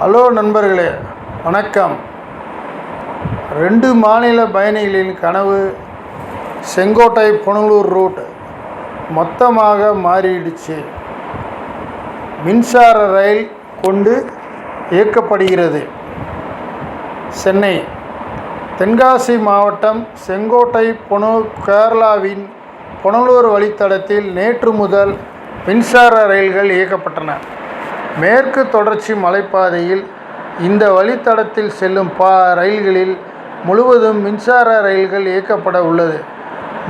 Hello நண்பர்களே வணக்கம். ரெண்டு மாநில பயணிகளின் கனவு செங்கோட்டை புனலூர் ரூட் மொத்தமாக மாறிடுச்சு. மின்சார ரயில் கொண்டு இயக்கப்படுகிறது. சென்னை தென்காசி மாவட்டம் செங்கோட்டை புன கேரளாவின் புனலூர் வழித்தடத்தில் நேற்று முதல் மின்சார ரயில்கள் இயக்கப்பட்டன. மேற்கு தொடர்ச்சி மலைப்பாதையில் இந்த வழித்தடத்தில் செல்லும் பா ரயில்களில் முழுவதும் மின்சார ரயில்கள் இயக்கப்பட உள்ளது.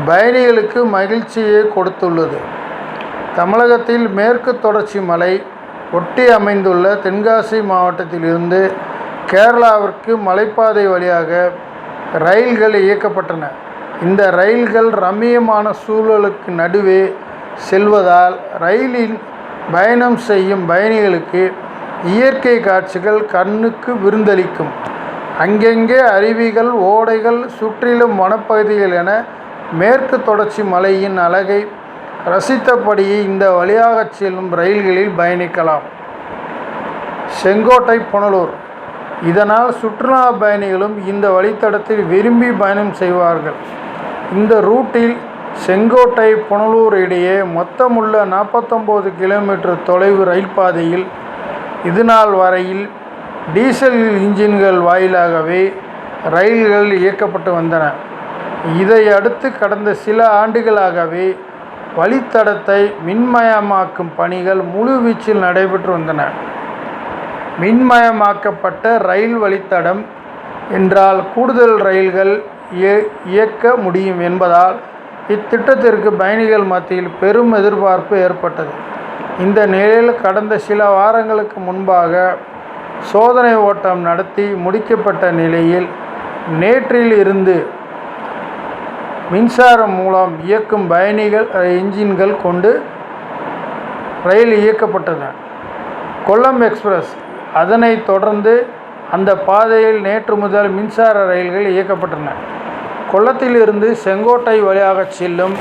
பயணிகளுக்கு மகிழ்ச்சியை கொடுத்துள்ளது. தமிழகத்தில் மேற்கு தொடர்ச்சி மலை ஒட்டி அமைந்துள்ள தென்காசி மாவட்டத்திலிருந்து கேரளாவிற்கு மலைப்பாதை வழியாக ரயில்கள் இயக்கப்பட்டன. இந்த ரயில்கள் ரம்மியமான சூழலுக்கு நடுவே செல்வதால் ரயிலில் பயணம் செய்யும் பயணிகளுக்கு இயற்கை காட்சிகள் கண்ணுக்கு விருந்தளிக்கும். அங்கங்கே அருவிகள் ஓடைகள் சுற்றிலும் வனப்பகுதிகள் என மேற்கு தொடர்ச்சி மலையின் அழகை ரசித்தபடியே இந்த வழியாக செல்லும் ரயில்களில் பயணிக்கலாம். செங்கோட்டை புனலூர். இதனால் சுற்றுலா பயணிகளும் இந்த வழித்தடத்தில் விரும்பி பயணம் செய்வார்கள். இந்த ரூட்டில் செங்கோட்டை புனலூர் இடையே மொத்தமுள்ள நாற்பத்தொம்போது கிலோமீட்டர் தொலைவு ரயில் பாதையில் இதுநாள் வரையில் டீசல் இன்ஜின்கள் வாயிலாகவே ரயில்கள் இயக்கப்பட்டு வந்தன. இதை அடுத்து கடந்த சில ஆண்டுகளாகவே வழித்தடத்தை மின்மயமாக்கும் பணிகள் முழுவீச்சில் நடைபெற்று வந்தன. மின்மயமாக்கப்பட்ட ரயில் வழித்தடம் என்றால் கூடுதல் ரயில்கள் இய- இயக்க முடியும் என்பதால் இத்திட்டத்திற்கு பயணிகள் மத்தியில் பெரும் எதிர்பார்ப்பு ஏற்பட்டது. இந்த நிலையில் கடந்த சில வாரங்களுக்கு முன்பாக சோதனை ஓட்டம் நடத்தி முடிக்கப்பட்ட நிலையில் நேற்றில் இருந்து மின்சாரம் மூலம் இயக்கும் பயணிகள் என்ஜின்கள் இன்ஜின்கள் கொண்டு ரயில் இயக்கப்பட்டன கொல்லம் எக்ஸ்பிரஸ் அதனைத் தொடர்ந்து அந்த பாதையில் நேற்று முதல் மின்சார ரயில்கள் இயக்கப்பட்டன. கொல்லத்திலிருந்து செங்கோட்டை வழியாக செல்லும்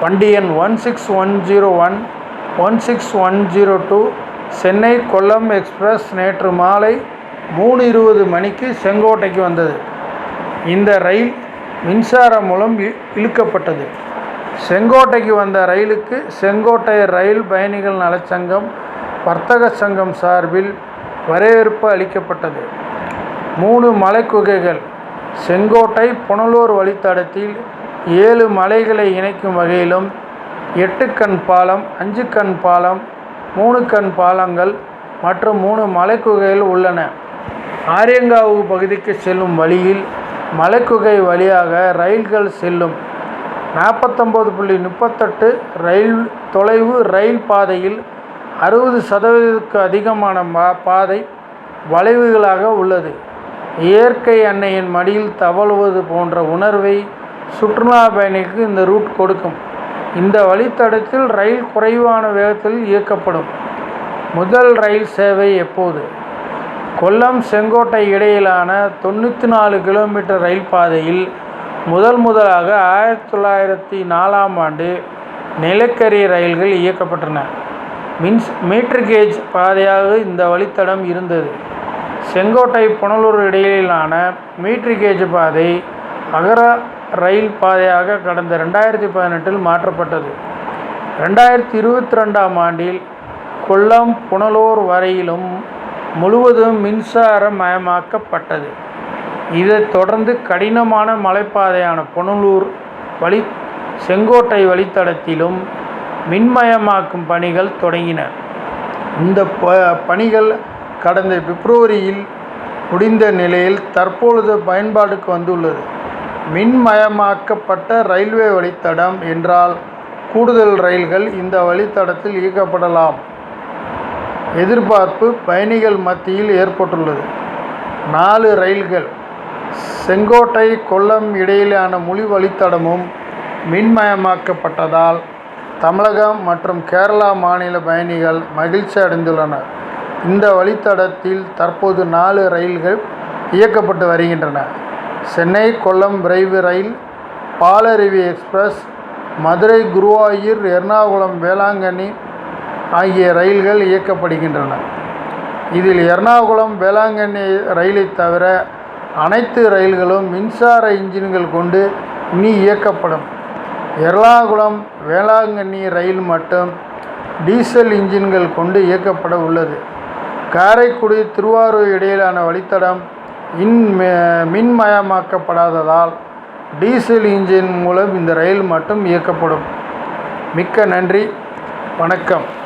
வண்டி எண் one six one zero one one six one zero two Chennai Kollam express நேற்று மாலை மூணு இருபது மணிக்கு செங்கோட்டைக்கு வந்தது. இந்த ரயில் மின்சாரம் மூலம் இழுக்கப்பட்டது. செங்கோட்டைக்கு வந்த ரயிலுக்கு செங்கோட்டை ரயில் பயணிகள் நலச்சங்கம் வர்த்தக சங்கம் சார்பில் வரவேற்பு அளிக்கப்பட்டது. மூணு மலைக்குகைகள் செங்கோட்டை புனலூர் வழித்தடத்தில் ஏழு மலைகளை இணைக்கும் வகையிலும் எட்டு கண் பாலம் அஞ்சு கண் பாலம் மூணு கண் பாலங்கள் மற்றும் மூணு மலைக்குகைகள் உள்ளன. ஆரியங்காவு பகுதிக்கு செல்லும் வழியில் மலைக்குகை வழியாக ரயில்கள் செல்லும். நாற்பத்தொம்போது புள்ளி முப்பத்தெட்டு ரயில் தொலைவு ரயில் பாதையில் அறுபது சதவீதத்துக்கு அதிகமான பாதை வளைவுகளாக உள்ளது. இயற்கை அன்னையின் மடியில் தவழுவது போன்ற உணர்வை சுற்றுலா பயணிக்கு இந்த ரூட் கொடுக்கும். இந்த வழித்தடத்தில் ரயில் குறைவான வேகத்தில் இயக்கப்படும். முதல் ரயில் சேவை எப்போது? கொல்லம் செங்கோட்டை இடையிலான தொண்ணூற்றி நாலு கிலோமீட்டர் ரயில் பாதையில் முதல் முதலாக ஆயிரத்தி தொள்ளாயிரத்தி நாலாம் ஆண்டு நிலக்கரி ரயில்கள் இயக்கப்பட்டன. மின்ஸ் மீட்டர் கேஜ் பாதையாக இந்த வழித்தடம் இருந்தது. செங்கோட்டை புனலூர் இடையிலான மீட்டர் கேஜ் பாதை அகர ரயில் பாதையாக கடந்த ரெண்டாயிரத்தி பதினெட்டில் மாற்றப்பட்டது. ரெண்டாயிரத்தி இருபத்தி ரெண்டாம் ஆண்டில் கொல்லம் புனலூர் வரையிலும் முழுவதும் மின்சாரம் மயமாக்கப்பட்டது. இதைத் தொடர்ந்து கடினமான மலைப்பாதையான புனலூர் வழி செங்கோட்டை வழித்தடத்திலும் மின்மயமாக்கும் பணிகள் தொடங்கின. இந்த ப- பணிகள் கடந்த பிப்ரவரியில் முடிந்த நிலையில் தற்பொழுது பயன்பாடுக்கு வந்துள்ளது. மின்மயமாக்கப்பட்ட ரயில்வே வழித்தடம் என்றால் கூடுதல் ரயில்கள் இந்த வழித்தடத்தில் இயக்கப்படலாம். எதிர்பார்ப்பு பயணிகள் மத்தியில் ஏற்பட்டுள்ளது. நாலு ரயில்கள் செங்கோட்டை கொல்லம் இடையிலான மொழி வழித்தடமும் மின்மயமாக்கப்பட்டதால் தமிழகம் மற்றும் கேரளா மாநில பயணிகள் மகிழ்ச்சி அடைந்துள்ளனர் இந்த வழித்தடத்தில் தற்போது நாலு ரயில்கள் இயக்கப்பட்டு வருகின்றன. சென்னை கொல்லம் விரைவு ரயில் பாலருவி எக்ஸ்பிரஸ் மதுரை குருவாயூர் எர்ணாகுளம் வேளாங்கண்ணி ஆகிய ரயில்கள் இயக்கப்படுகின்றன. இதில் எர்ணாகுளம் வேளாங்கண்ணி ரயிலை தவிர அனைத்து ரயில்களும் மின்சார இன்ஜின்கள் கொண்டு இனி இயக்கப்படும். எர்ணாகுளம் வேளாங்கண்ணி ரயில் மட்டும் டீசல் இன்ஜின்கள் கொண்டு இயக்கப்பட உள்ளது. காரைக்குடி திருவாரூர் இடையிலான வழித்தடம் இன் மின்மயமாக்கப்படாததால் டீசல் இன்ஜின் மூலம் இந்த ரயில் மட்டும் இயக்கப்படும். மிக்க நன்றி. வணக்கம்.